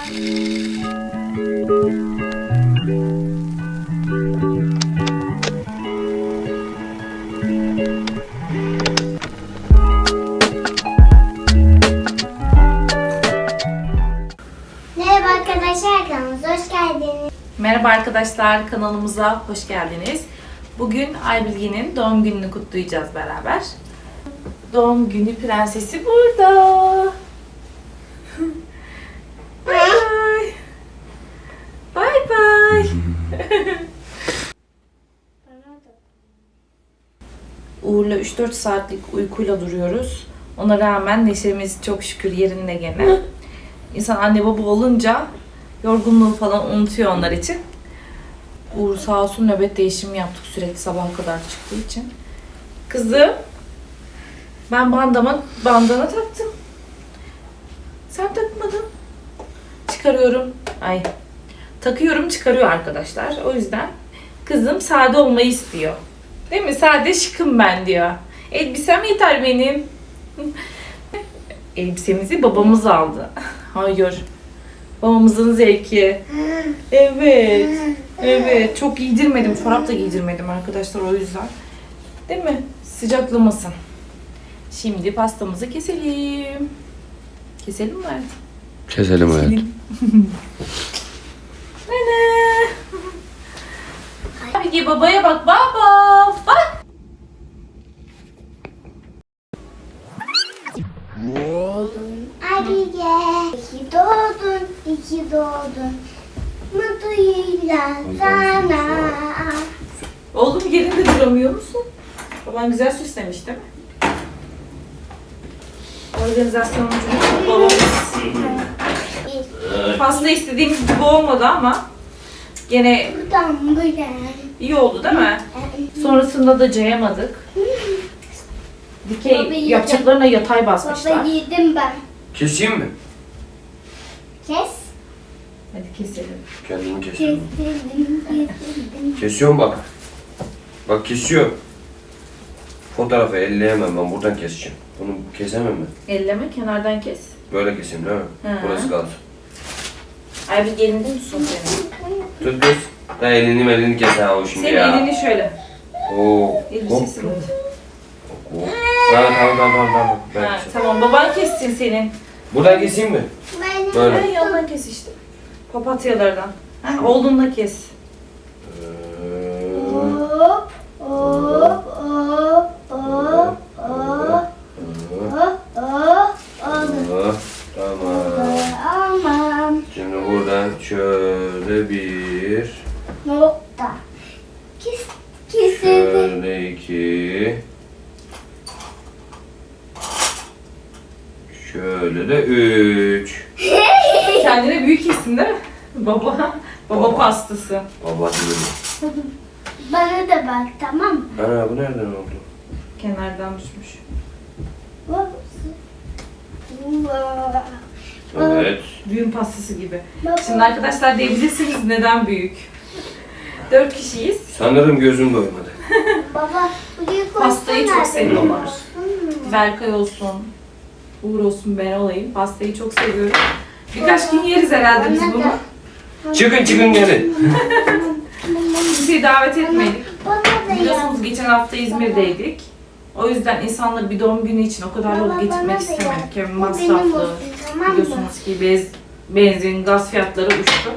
Arkadaşlar hoş geldiniz. Merhaba arkadaşlar, kanalımıza hoş geldiniz. Bugün Aybilge'nin doğum gününü kutlayacağız beraber. Doğum günü prensesi burada. Bye bye. Bye bye. Uğur'la 3-4 saatlik uykuyla duruyoruz. Ona rağmen neşemiz çok şükür yerinde gene. İnsan anne baba olunca yorgunluğu falan unutuyor onlar için. Uğur sağ olsun nöbet değişimi yaptık sürekli sabaha kadar çıktığı için. Kızım ben bandama bandana taktım. Sen takmadın. Çıkarıyorum. Ay. Takıyorum çıkarıyor arkadaşlar. O yüzden kızım sade olmayı istiyor. Değil mi? Sade şıkım ben diyor. Elbisem yeter benim. Elbisemizi babamız aldı. Hayır. Babamızın zevki. Evet. Evet. Çok giydirmedim. Çorap da giydirmedim arkadaşlar o yüzden. Değil mi? Sıcaklamasın. Şimdi pastamızı keselim. Keselim mi Mert? Keselim hayatım. Nene. Abi babaya bak baba. İyi doğdun. Mutlu yıllar sana. Oğlum yerinde duramıyor musun? Baban güzel süslemiş değil mi? Organizasyoncu babamız. Pasta istediğimiz gibi olmadı ama gene Buradan buraya. iyi oldu değil mi? Sonrasında da cayamadık. Dikey Baba yiyeceğim. yapacaklarına yatay Baba basmışlar. yedim ben. Keseyim mi? Kes. Hadi keselim. Kesildim, kesildim. Kesiyorum bak. Bak kesiyor. Fotoğrafı elleyemem ben buradan keseceğim. Bunu kesemem mi? Elleme kenardan kes. Böyle keseyim değil mi? Hı. Burası kalsın. Ay bir gelindi mi tutsun seni? Tut kız. Ha elini elini kes ha o şimdi Senin ya. elini şöyle. Oo. Elbisesi bu. Ha tamam tamam tamam. tamam. Ben Ha, keseyim. tamam baban kessin senin. Buradan keseyim mi? Ben Böyle. Ha, yandan kes işte. Papatyalardan. Ha, oğlunla kes. Ee, Hop, hop, hop, hop, hop, hop, hop. Oldu. oh, Tamam. Aman. Şimdi buradan şöyle bir, Nokta. Kes, kesildi. şöyle iki, şöyle de üç. Değil mi? Baba. Baba Baba. pastası. Baba dedi. Bana da bak tamam mı? Ana bu nereden oldu? Kenardan düşmüş. Bak. Evet. Düğün pastası gibi. Baba. Şimdi arkadaşlar diyebilirsiniz neden büyük? Dört kişiyiz. Sanırım gözüm doymadı. Baba, buraya koysana. Pastayı çok seviyorlar. Olsun. Berkay olsun, Uğur olsun ben olayım. Pastayı çok seviyorum. Birkaç gün yeriz herhalde biz bunu. Çıkın çıkın gelin. Kimseyi davet etmedik. Biliyorsunuz geçen hafta İzmir'deydik. O yüzden insanlar bir doğum günü için o kadar yol da istemedik. Hem masraflı. Biliyorsunuz ki bez, benzin, gaz fiyatları uçtu.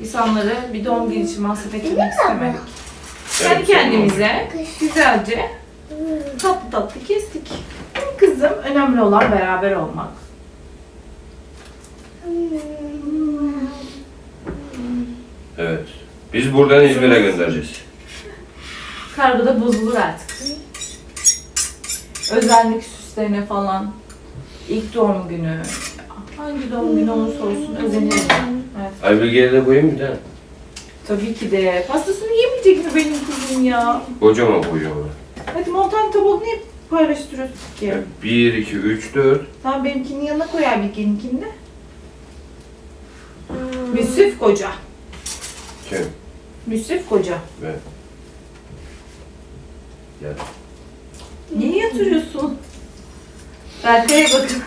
İnsanları bir doğum günü için masraf etmek istemedik. Kendi kendimize güzelce tatlı tatlı kestik. Kızım önemli olan beraber olmak. Evet. Biz buradan İzmir'e göndereceğiz. Kargoda bozulur artık. Özellik süslerine falan. İlk doğum günü. Hangi doğum günü olursa olsun özenirim. Evet. Aybilge'ye de koyayım bir tane. Tabii ki de. Pastasını yemeyecek mi benim kızım ya? Kocaman kocaman. Hadi montan tabağını niye paylaştırıyorsun ki? Bir, iki, üç, dört. Tamam benimkinin yanına koyar bir de. Müsrif koca. Kim? Müsrif koca. Ben. Gel. Niye yatırıyorsun? Berkay'a bakın.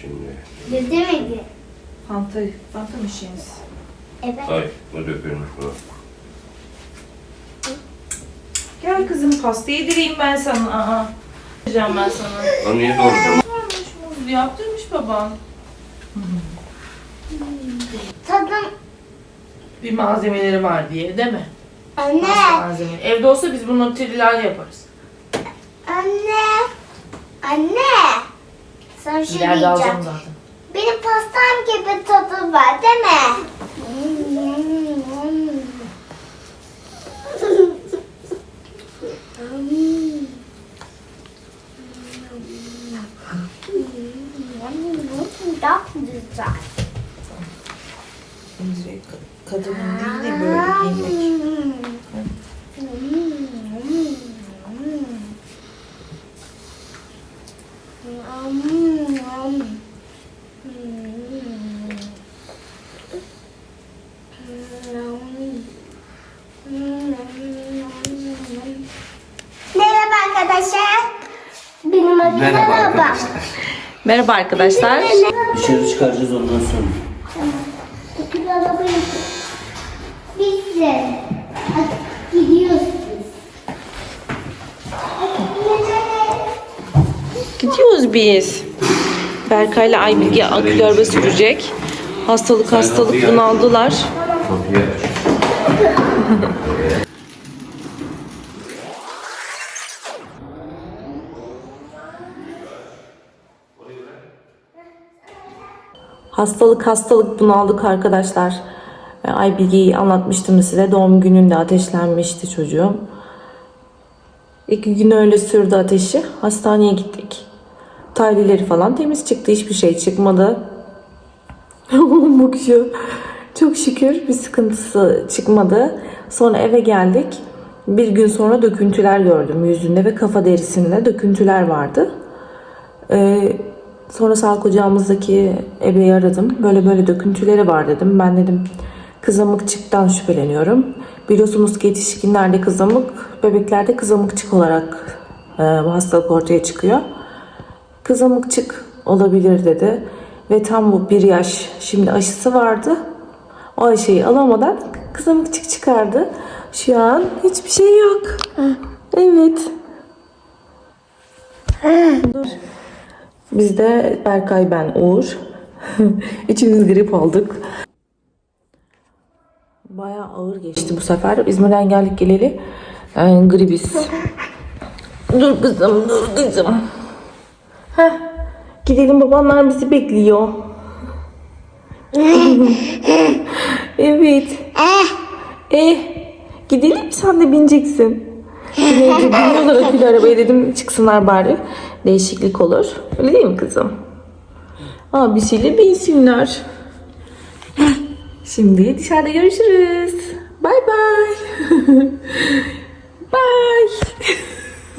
Şimdi. Ne demedi? Fanta, fanta mı şeyiniz? Evet. Ay, bu dökülmüş bu. Gel kızım pastayı yedireyim ben sana. Aa. Vereceğim ben sana. Lan niye doğru? Muzlu yaptırmış babam. Tadım. Bir malzemeleri var diye değil mi? Anne. Malzemeleri. Evde olsa biz bunu trilal yaparız. Anne. Anne. Sana bir şey İleride diyeceğim. alacağım zaten. Benim pastam gibi tadı var değil mi? Çok güzel. Direkt kadının değil de böyle giymek. Merhaba arkadaşlar. Benim adım Merhaba Merhaba. arkadaşlar. Merhaba arkadaşlar. Dışarı çıkaracağız ondan sonra. Arabayı. Biz de gidiyoruz biz. Gidiyoruz biz. Berkay'la Aybilge akülü araba sürecek. Hastalık hastalık bunaldılar. Kapıyı aç. Hastalık hastalık bunaldık arkadaşlar. E, Aybilge'yi anlatmıştım size. Doğum gününde ateşlenmişti çocuğum. İki gün öyle sürdü ateşi. Hastaneye gittik. Tahlilleri falan temiz çıktı. Hiçbir şey çıkmadı. Bakıyor. Çok şükür bir sıkıntısı çıkmadı. Sonra eve geldik. Bir gün sonra döküntüler gördüm yüzünde ve kafa derisinde döküntüler vardı. Ee, sonra sağlık ocağımızdaki ebeyi aradım. Böyle böyle döküntüleri var dedim. Ben dedim kızamıkçıktan şüpheleniyorum. Biliyorsunuz ki yetişkinlerde kızamık, bebeklerde kızamıkçık olarak e, bu hastalık ortaya çıkıyor. Kızamıkçık olabilir dedi. Ve tam bu bir yaş şimdi aşısı vardı. O aşıyı alamadan kızamıkçık çıkardı. Şu an hiçbir şey yok. Evet. Dur. Biz de Berkay, ben, Uğur. Üçümüz grip olduk. Bayağı ağır geçti bu sefer. İzmir'den geldik geleli. Yani gribiz. Dur kızım, dur kızım. Heh, gidelim babanlar bizi bekliyor. evet. Eh, gidelim sen de bineceksin. Binece biniyorlar akülü arabaya dedim çıksınlar bari. Değişiklik olur. Öyle değil mi kızım? Abisiyle binsinler. Şimdi dışarıda görüşürüz. Bay bay.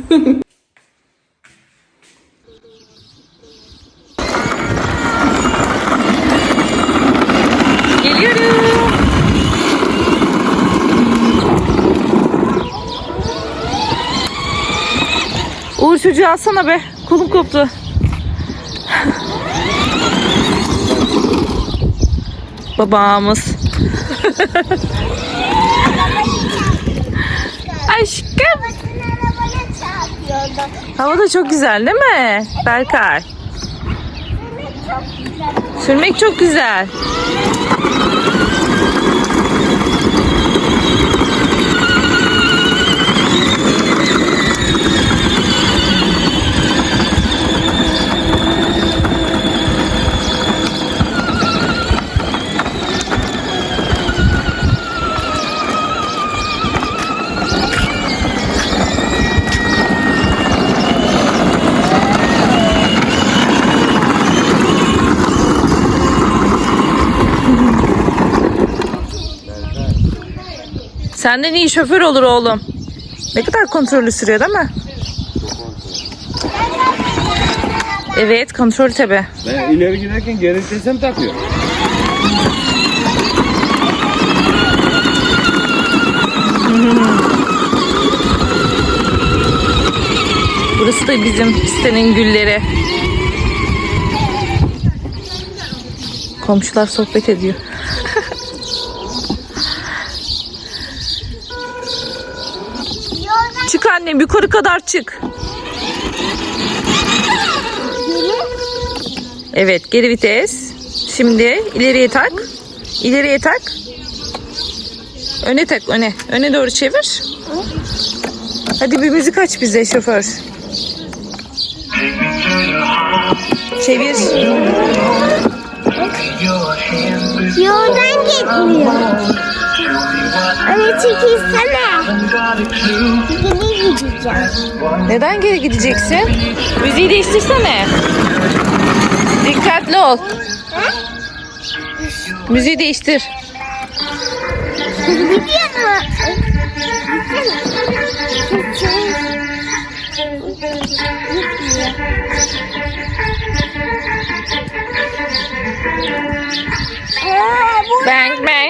Geliyorum. Uğur çocuğu alsana be. Kolum koptu. Babamız. Aşkım. Hava da çok güzel değil mi? Berkay. Çok güzel. Sürmek çok güzel. Senden iyi şoför olur oğlum. Ne kadar kontrollü sürüyor değil mi? Evet kontrol tabi. Ben ileri giderken geri vitesem takıyor. Burası da bizim sitenin gülleri. Komşular sohbet ediyor. Yoldan Çık annem yukarı kadar çık. Evet geri vites. Şimdi ileriye tak. İleriye tak. Öne tak öne. Öne doğru çevir. Hadi bir müzik aç bize şoför. Çevir. Yoldan gitmiyor. Anne çekilsene. Geri gideceğim. Neden geri gideceksin? Müziği değiştirsene. Dikkatli ol. Müziği değiştir. Gidiyor Bang bang.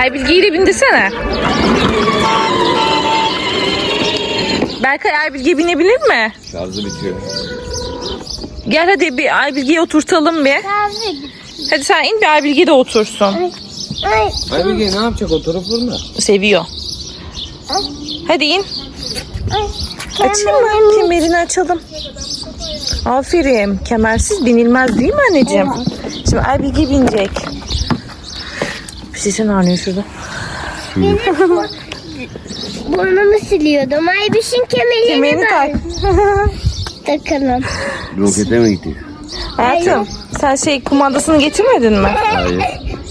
Ay Bilge'yi de bindirsene. Berkay Ay Bilge binebilir mi? Şarjı bitiyor. Gel hadi bir Ay Bilge'yi oturtalım bir. Hadi sen in bir Ay Bilge de otursun. Ay, Ay Bilge ne yapacak oturup durma. Seviyor. Hadi in. ay. Açayım mı? Kemerini açalım. Aferin. Kemersiz binilmez değil mi anneciğim? Şimdi Ay Bilge binecek. Sesin ağrıyor şurada. Burnumu siliyordum. Ay bişin kemerini, Kemerini tak. takalım. Rokete mi gitti? Hayatım sen şey kumandasını getirmedin mi? Hayır.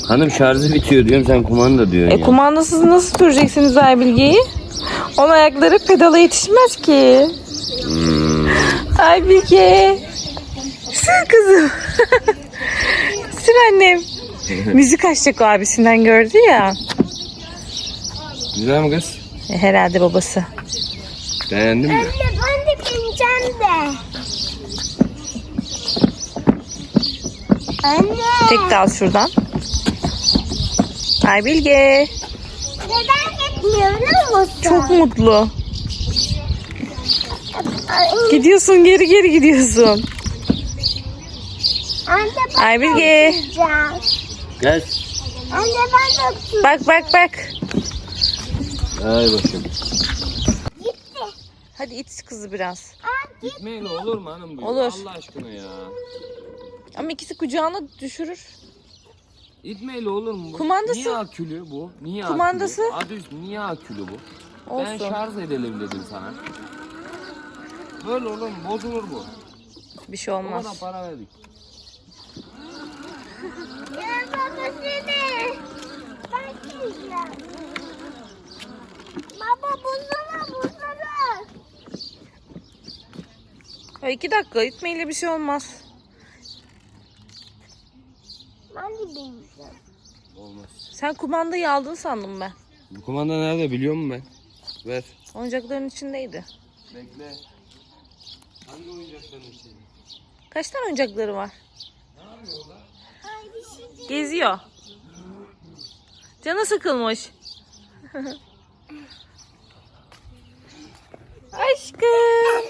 Hanım şarjı bitiyor diyorum sen kumanda diyorsun E ya. kumandasız nasıl süreceksiniz Ay Bilge'yi? Onun ayakları pedala yetişmez ki. Ay Bilge. Sür kızım. Sür annem. Müzik açacak o abisinden gördü ya. Güzel mi kız? E, herhalde babası. Beğendin mi? Anne ben de bineceğim de. Anne. Tek de al şuradan. Ay Bilge. Neden gitmiyor biliyor musun? Çok mutlu. Gidiyorsun geri geri gidiyorsun. Anne Ay Bilge. oturacağım. Gel. Anne ben oturacağım. Bak bak bak. Ay bakayım. Hadi it kızı biraz. Aa, git. Gitmeyle olur mu hanım? bu? Olur. Allah aşkına ya. Ama ikisi kucağına düşürür. İtmeyle olur mu? bu? Kumandası. Niye akülü bu? Niye Kumandası. akülü? Adı üstü niye akülü bu? Ben Olsun. şarj edelim dedim sana. Böyle olur mu? Bozulur bu. Bir şey O olmaz. kadar para verdik. Ya baba seni. Ben gideceğim. Baba buzlama buzlama. Ya iki dakika itmeyle bir şey olmaz. Ben de bineceğim. Olmaz. Sen kumandayı aldın sandım ben. Bu kumanda nerede biliyor musun ben? Ver. Oyuncakların içindeydi. Bekle. Hangi oyuncakların içinde? Kaç tane oyuncakları var? Bir şey Geziyor. Canı sıkılmış. Aşkım.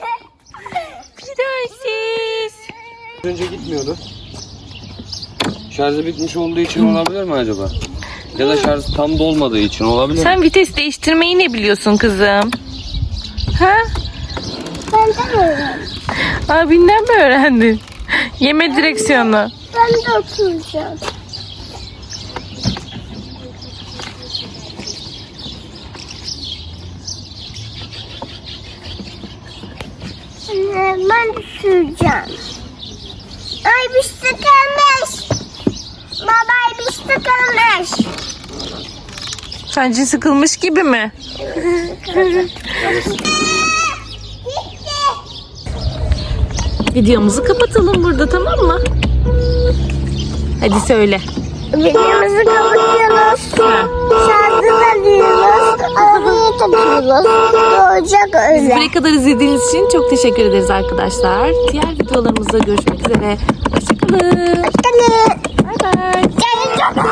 Prenses. Önce gitmiyordu. Şarjı bitmiş olduğu için olabilir mi acaba? Ya da şarj tam dolmadığı için olabilir mi? Sen vites değiştirmeyi ne biliyorsun kızım? Ha? Ben de öyle. Abinden mi öğrendin? Yeme direksiyonu. Ben de oturacağım. Anne, Ben de süreceğim. Ay bir sıkılmış. Baba ay bir sıkılmış. Sence sıkılmış gibi mi? Videomuzu kapatalım burada tamam mı? Hadi söyle. Videomuzu kapatıyoruz. Şarjı alıyoruz. Arabayı takıyoruz. Doğacak öyle. Buraya kadar izlediğiniz için çok teşekkür ederiz arkadaşlar. Diğer videolarımızda görüşmek üzere. Hoşçakalın. Hoşçakalın. Bay bay. Çok